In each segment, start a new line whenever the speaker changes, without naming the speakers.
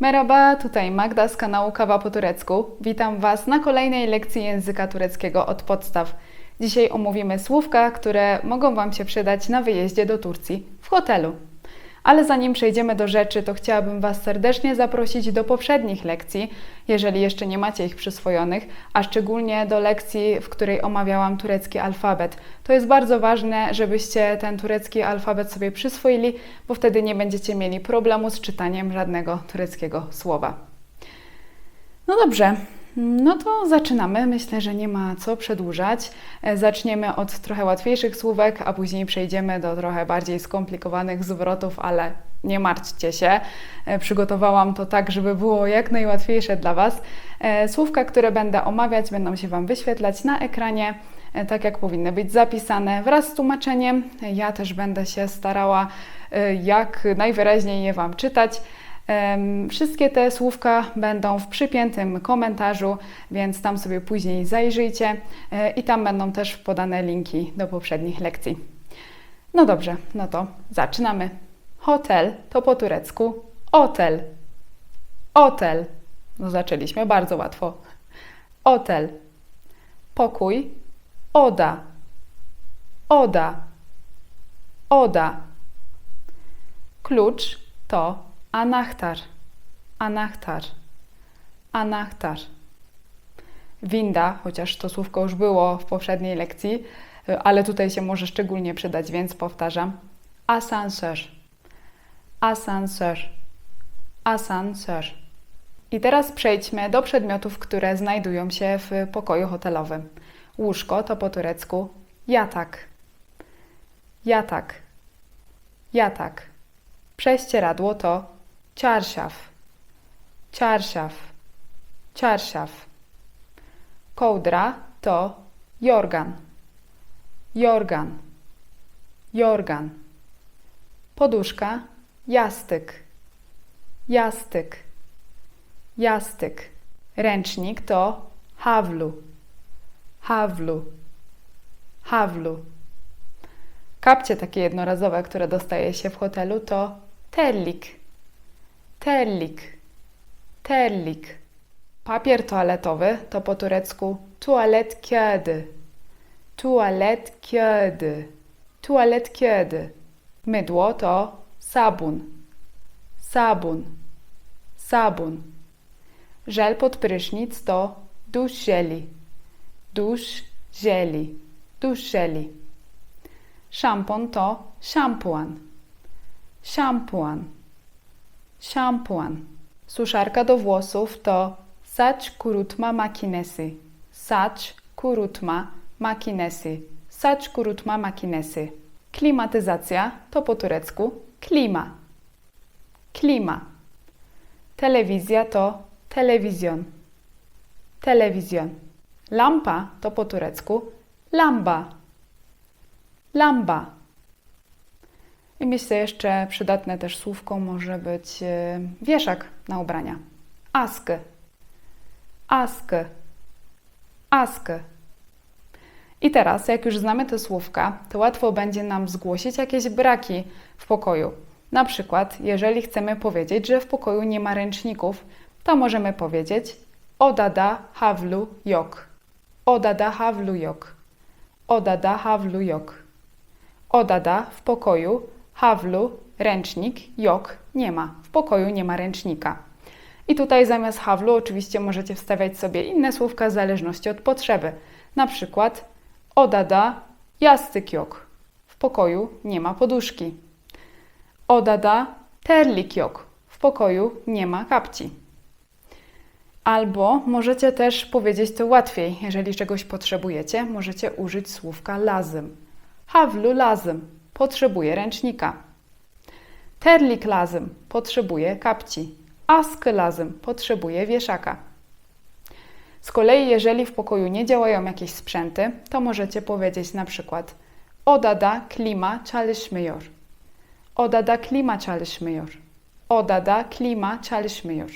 Merhaba, tutaj Magda z kanału Kawa po turecku. Witam Was na kolejnej lekcji języka tureckiego od podstaw. Dzisiaj omówimy słówka, które mogą Wam się przydać na wyjeździe do Turcji w hotelu. Ale zanim przejdziemy do rzeczy, to chciałabym Was serdecznie zaprosić do poprzednich lekcji, jeżeli jeszcze nie macie ich przyswojonych, a szczególnie do lekcji, w której omawiałam turecki alfabet. To jest bardzo ważne, żebyście ten turecki alfabet sobie przyswoili, bo wtedy nie będziecie mieli problemu z czytaniem żadnego tureckiego słowa. No dobrze, no to zaczynamy. Myślę, że nie ma co przedłużać. E, Zaczniemy od trochę łatwiejszych słówek, a później przejdziemy do trochę bardziej skomplikowanych zwrotów, ale nie martwcie się. E, Przygotowałam to tak, żeby było jak najłatwiejsze dla Was. E, Słówka, które będę omawiać, będą się Wam wyświetlać na ekranie. Tak jak powinny być zapisane wraz z tłumaczeniem. Ja też będę się starała jak najwyraźniej je Wam czytać. Wszystkie te słówka będą w przypiętym komentarzu, więc tam sobie później zajrzyjcie e, i tam będą też podane linki do poprzednich lekcji. No dobrze, no to zaczynamy. Hotel to po turecku hotel. Hotel. No zaczęliśmy bardzo łatwo. Hotel. Pokój. Oda. Oda. Oda. Klucz to anahtar. Anahtar. Anahtar. Winda, chociaż to słówko już było w poprzedniej lekcji, ale tutaj się może szczególnie przydać, więc powtarzam. Asansör. Asansör. Asansör. I teraz przejdźmy do przedmiotów, które znajdują się w pokoju hotelowym. Łóżko to po turecku yatak. Yatak. Yatak. Prześcieradło to czarszaf. Czarszaf. Czarszaf. Kołdra to jorgan. Jorgan. Jorgan. Poduszka jastyk. Jastyk. Jastyk. Ręcznik to hawlu. Hawlu. Hawlu. Kapcie takie jednorazowe, które dostaje się w hotelu, to terlik. Terlik. Terlik. Papier toaletowy to po turecku tualet kağıdı. Tualet kağıdı. Tualet kağıdı. Mydło to sabun. Sabun. Sabun. Żel pod prysznic to dusz żeli. Dusz żeli. Dusz żeli. Szampon to szampuan. Szampuan. Szampuan. Suszarka do włosów to saç kurutma makinesi. Saç kurutma makinesi. Saç kurutma makinesi. Klimatyzacja to po turecku klima. Klima. Telewizja to telewizjon. Telewizjon. Lampa to po turecku lamba. Lamba. I myślę jeszcze przydatne też słówko może być e, wieszak na ubrania. Ask. Ask. Ask. I teraz, jak już znamy te słówka, to łatwo będzie nam zgłosić jakieś braki w pokoju. Na przykład, jeżeli chcemy powiedzieć, że w pokoju nie ma ręczników, to możemy powiedzieć odada havlu yok. Odada havlu yok. Odada havlu yok. Odada w pokoju, hawlu, ręcznik, jok nie ma. W pokoju nie ma ręcznika. I tutaj zamiast hawlu oczywiście możecie wstawiać sobie inne słówka w zależności od potrzeby. Na przykład odada jastyk yok. W pokoju nie ma poduszki. Odada terlik yok. W pokoju nie ma kapci. Albo możecie też powiedzieć to łatwiej. Jeżeli czegoś potrzebujecie, możecie użyć słówka lazym. Havlu lazym potrzebuje ręcznika. Terlik lazym potrzebuje kapci. Ask lazym potrzebuje wieszaka. Z kolei, jeżeli w pokoju nie działają jakieś sprzęty, to możecie powiedzieć na przykład Odada klima çalışmıyor. Odada klima çalışmıyor. Odada klima çalışmıyor.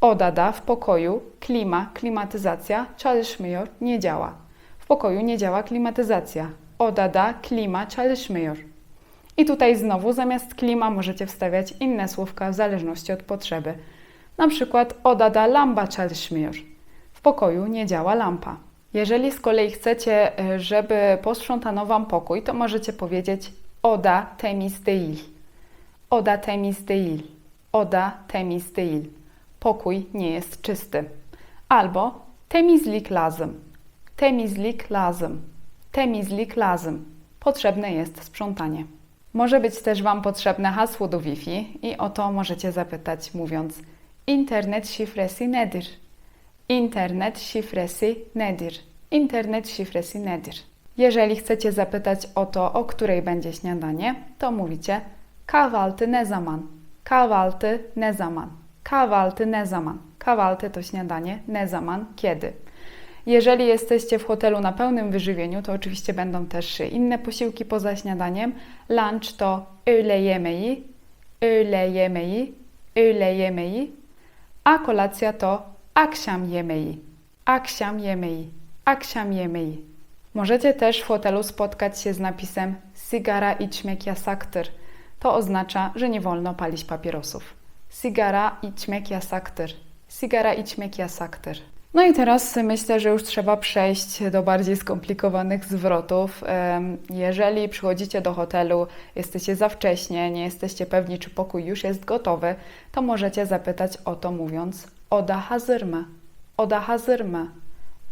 Odada w pokoju klima, klimatyzacja çalışmıyor nie działa. W pokoju nie działa klimatyzacja. Odada klima çalışmıyor. I tutaj znowu zamiast klima możecie wstawiać inne słówka w zależności od potrzeby. Na przykład odada lamba çalışmıyor. W pokoju nie działa lampa. Jeżeli z kolei chcecie, e, żeby posprzątano Wam pokój, to możecie powiedzieć oda temiz değil. Oda temiz değil. Oda temiz değil. Pokój nie jest czysty. Albo temizlik lazım. Temizlik lazım. Temizlik lazım. Potrzebne jest sprzątanie. Może być też Wam potrzebne hasło do Wi-Fi i o to możecie zapytać mówiąc internet şifresi nedir? Internet şifresi nedir? Internet şifresi nedir? Jeżeli chcecie zapytać o to, o której będzie śniadanie, to mówicie kahvaltı ne zaman? Kahvaltı ne zaman? Kahvaltı ne zaman? Kahvaltı to śniadanie, ne zaman, kiedy? Jeżeli jesteście w hotelu na pełnym wyżywieniu, to oczywiście będą też inne posiłki poza śniadaniem. Lunch to öğle yemeği, öğle a kolacja to akşam yemeği, akşam. Możecie też w hotelu spotkać się z napisem sigara içmek yasaktır. To oznacza, że nie wolno palić papierosów. Sigara içmek yasaktır. Sigara içmek yasaktır. No i teraz myślę, że już trzeba przejść do bardziej skomplikowanych zwrotów. Jeżeli przychodzicie do hotelu, jesteście za wcześnie, nie jesteście pewni, czy pokój już jest gotowy, to możecie zapytać o to mówiąc Oda hazır mı? Oda hazır mı?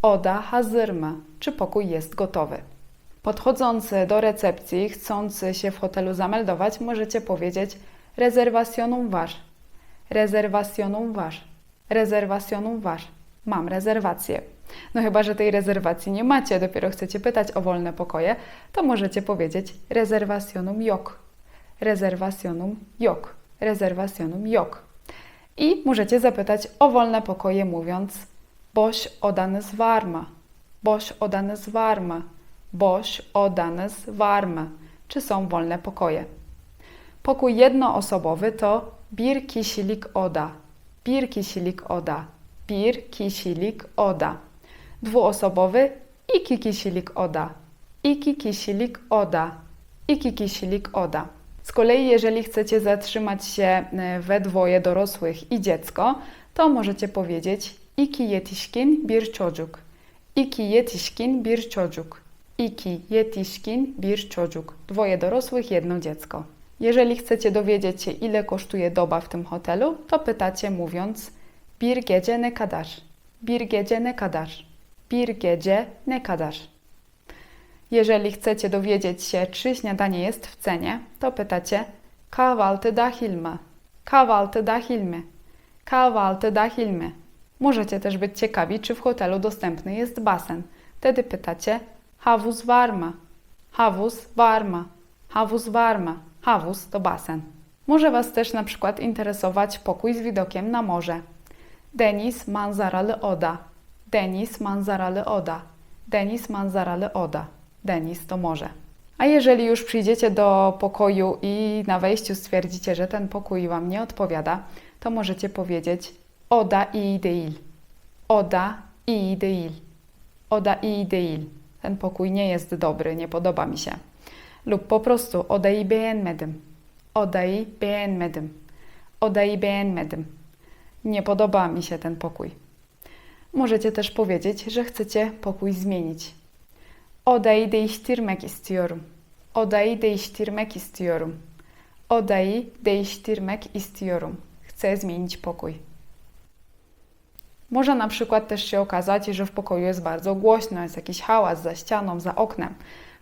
Oda hazır mı? Czy pokój jest gotowy? Podchodząc do recepcji, chcąc się w hotelu zameldować, możecie powiedzieć rezerwacjonum wasz. Rezerwacjonum wasz. Rezerwacjonum wasz. Mam rezerwację. No chyba, że tej rezerwacji nie macie, dopiero chcecie pytać o wolne pokoje, to możecie powiedzieć rezerwacjonum yok. Rezerwacjonum yok. Rezerwacjonum yok. I możecie zapytać o wolne pokoje mówiąc mı? Boş odanız var mı? Boş odanız var mı? Czy są wolne pokoje? Pokój jednoosobowy to bir kişilik oda. Bir kişilik oda. Bir kişilik oda. Dwuosobowy iki kişilik oda. Iki kişilik oda. Iki kişilik oda. Z kolei, jeżeli chcecie zatrzymać się e, we dwoje dorosłych i dziecko, to możecie powiedzieć iki yetişkin bir çocuk. İki yetişkin bir çocuk. İki yetişkin bir çocuk. Dwoje dorosłych, jedno dziecko. Jeżeli chcecie dowiedzieć się, ile kosztuje doba w tym hotelu, to pytacie mówiąc bir gece ne kadar? Bir gece ne kadar? Bir gece ne kadar? Jeżeli chcecie dowiedzieć się, czy śniadanie jest w cenie, to pytacie kahvaltı dahil mi? Kahvaltı dahil mi? Możecie też być ciekawi, czy w hotelu dostępny jest basen. Wtedy pytacie havuz var mı? Havuz var mı? Havuz var mı? Havuz to basen. Może Was też na przykład interesować pokój z widokiem na morze. Deniz manzaralı oda. Deniz manzaralı oda. Deniz manzaralı oda. Deniz to morze. A jeżeli już przyjdziecie do pokoju i na wejściu stwierdzicie, że ten pokój Wam nie odpowiada, to możecie powiedzieć oda iyi değil. Oda iyi değil. Oda iyi değil. Ten pokój nie jest dobry, nie podoba mi się. Lub po prostu odayı beğenmedim. Odayı beğenmedim. Odayı beğenmedim. Nie podoba mi się ten pokój. Możecie też powiedzieć, że chcecie pokój zmienić. Odayı değiştirmek istiyorum. Odayı değiştirmek istiyorum. Odayı değiştirmek istiyorum. Chcę zmienić pokój. Może na przykład też się okazać, że w pokoju jest bardzo głośno, jest jakiś hałas za ścianą, za oknem.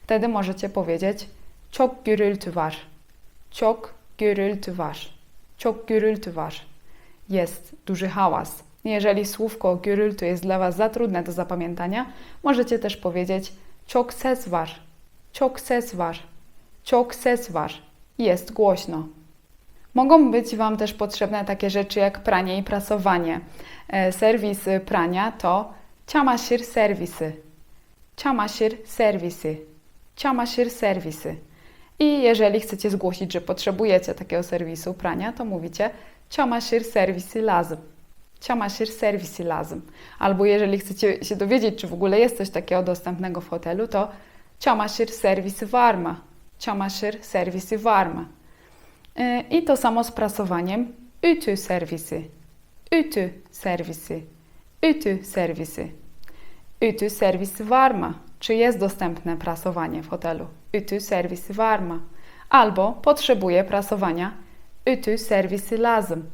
Wtedy możecie powiedzieć çok gürültü var. Çok gürültü var. Çok gürültü var. Jest duży hałas. Jeżeli słówko gürültü jest dla Was za trudne do zapamiętania, możecie też powiedzieć çok ses var. Çok ses var. Çok ses var. Jest głośno. Mogą być Wam też potrzebne takie rzeczy jak pranie i prasowanie. E, Serwis prania to çamaşır serwisy. Çamaşır serwisy. Çamaşır serwisy. I jeżeli chcecie zgłosić, że potrzebujecie takiego serwisu prania, to mówicie çamaşır servisi lazım. Çamaşır servisi lazım. Albo jeżeli chcecie się dowiedzieć, czy w ogóle jest coś takiego dostępnego w hotelu, to var mı? Çamaşır servisi var mı? Yy, I to samo z prasowaniem. Ütü servisi. Ütü serwisi. Ütü serwisi. Ütü serwisi var mı? Czy jest dostępne prasowanie w hotelu? Ütü serwisi var mı? Albo potrzebuję prasowania. Ütü serwisi lazım.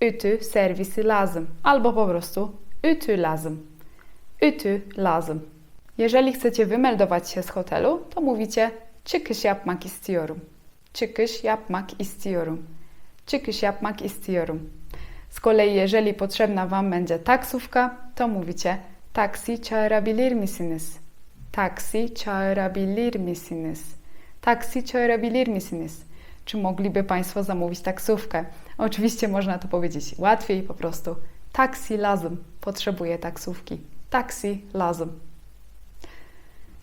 Ütü serwisi lazım. Albo po prostu ütü lazım. Ütü lazım. Jeżeli chcecie wymeldować się z hotelu, to mówicie çıkış yapmak istiyorum. Çıkış yapmak istiyorum. Çıkış yapmak istiyorum. Z kolei jeżeli potrzebna Wam będzie taksówka, to mówicie taksi çağırabilir misiniz? Taksi çağırabilir misiniz? Taksi çağırabilir misiniz? Czy mogliby Państwo zamówić taksówkę? Oczywiście można to powiedzieć łatwiej, po prostu taksi lazım. Potrzebuję taksówki. Taksi lazım.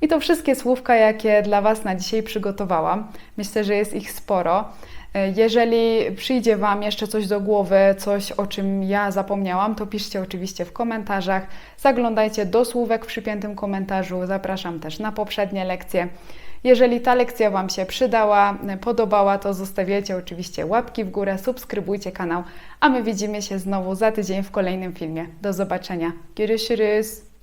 I to wszystkie słówka, jakie dla Was na dzisiaj przygotowałam. Myślę, że jest ich sporo. Jeżeli przyjdzie Wam jeszcze coś do głowy, coś o czym ja zapomniałam, to piszcie oczywiście w komentarzach. Zaglądajcie do słówek w przypiętym komentarzu. Zapraszam też na poprzednie lekcje. Jeżeli ta lekcja Wam się przydała, podobała, to zostawiajcie oczywiście łapki w górę, subskrybujcie kanał, a my widzimy się znowu za tydzień w kolejnym filmie. Do zobaczenia. Görüşürüz.